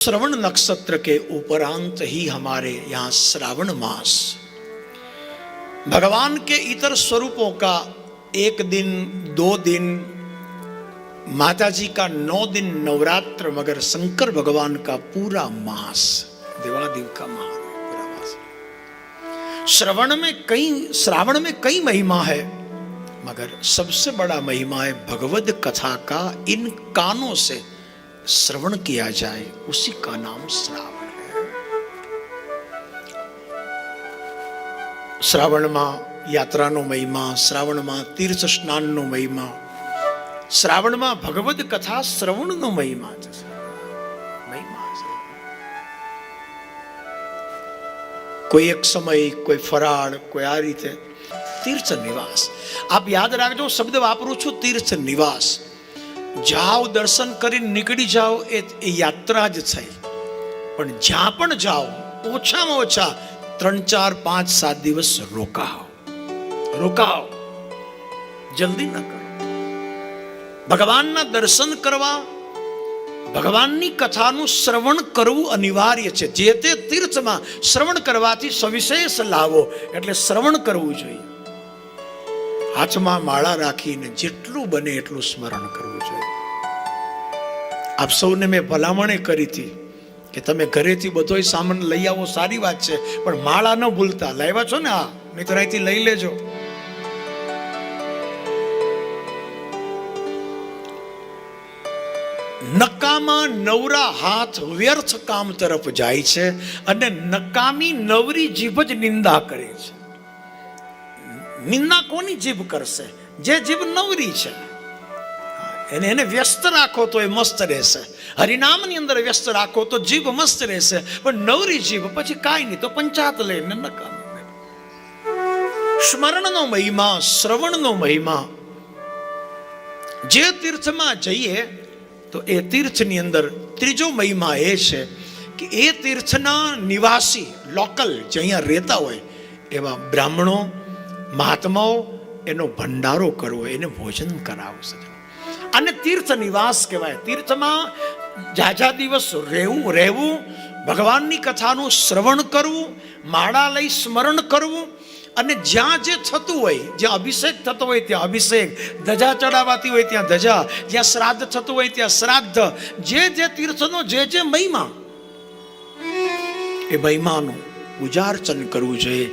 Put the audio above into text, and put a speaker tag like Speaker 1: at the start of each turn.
Speaker 1: श्रवण नक्षत्र के उपरांत ही हमारे यहाँ श्रावण मास। भगवान के इतर स्वरूपों का एक दिन, दो दिन माता जी का नौ दिन नवरात्र, मगर शंकर भगवान का पूरा मास, देवादिव का महान पूरा मास। श्रवण में कई, श्रावण में कई महिमा है, मगर सबसे बड़ा महिमा है भगवत कथा का इन कानों से। श्रवण किया जाए उसी का नाम श्रावण है શ્રાવણમાં યાત્રાનો મહિમા શ્રાવણમાં તીર્થ સ્નાનનો મહિમા શ્રાવણમાં ભગવદ કથા શ્રવણનો મહિમા છે મહિમા છે કોઈ એક સમય કોઈ ફરાળ કોઈ આ રીતે તીર્થ નિવાસ આપ યાદ રાખજો શબ્દ વાપરું છું તીર્થ નિવાસ જાઓ, દર્શન કરીને નીકળી જાઓ એ યાત્રા જ થઈ. પણ જ્યાં પણ જાઓ, ઓછામાં ઓછા ત્રણ, ચાર, પાંચ, સાત દિવસ રોકાઓ. રોકાઓ. જલ્દી ન કરો. ભગવાનના દર્શન કરવા, ભગવાનની કથાનું શ્રવણ કરવું અનિવાર્ય છે. જે તે તીર્થમાં શ્રવણ કરવાથી સવિશેષ લાવો. એટલે શ્રવણ કરવું જોઈએ. હાથમાં માળા રાખીને જેટલું બને એટલું સ્મરણ કરવું જોઈએ. આપ સૌને મેં ભલામણે કરી હતી કે તમે ઘરેથી બધોય સામાન લઈ આવો, સારી વાત છે, પણ માળા ન ભૂલતા. લાવ્યા છો ને હા નહીં અહીંથી લઈ લેજો. નકામા નવરા હાથ વ્યર્થ કામ તરફ જાય છે અને નકામી નવરી જીભ જ નિંદા કરે છે. નિંદા કોની જીભ કરશે? જે જીભ નવરી છે. એને એને વ્યસ્ત રાખો તો એ મસ્ત રહેશે. હરિનામની અંદર વ્યસ્ત રાખો તો જીભ મસ્ત રહેશે. પણ નવરી જીભ પછી કાંઈ નહીં, તો પંચાત લઈને નકામ સ્મરણનો મહિમા, શ્રવણનો મહિમા. જે તીર્થમાં જઈએ, તો એ તીર્થની અંદર ત્રીજો મહિમા એ છે કે એ તીર્થના નિવાસી, લોકલ જે અહીંયા રહેતા હોય, એવા બ્રાહ્મણો મહાત્માઓ એનો ભંડારો કરવો, એને ભોજન કરાવો સજ્જનો. અને તીર્થ નિવાસ કહેવાય. તીર્થમાં જાજા દિવસ રહેવું રહેવું, ભગવાનની કથાનું શ્રવણ કરવું માળા લઈ સ્મરણ કરવું, અને જ્યાં જે થતું હોય, જ્યાં અભિષેક થતો હોય ત્યાં અભિષેક, ધજા ચડાવાતી હોય ત્યાં ધજા, જ્યાં શ્રાદ્ધ થતું હોય ત્યાં શ્રાદ્ધ, જે જે તીર્થનો, જે જે મહિમા, એ મહિમાનું પૂજાર્ચન કરવું જોઈએ.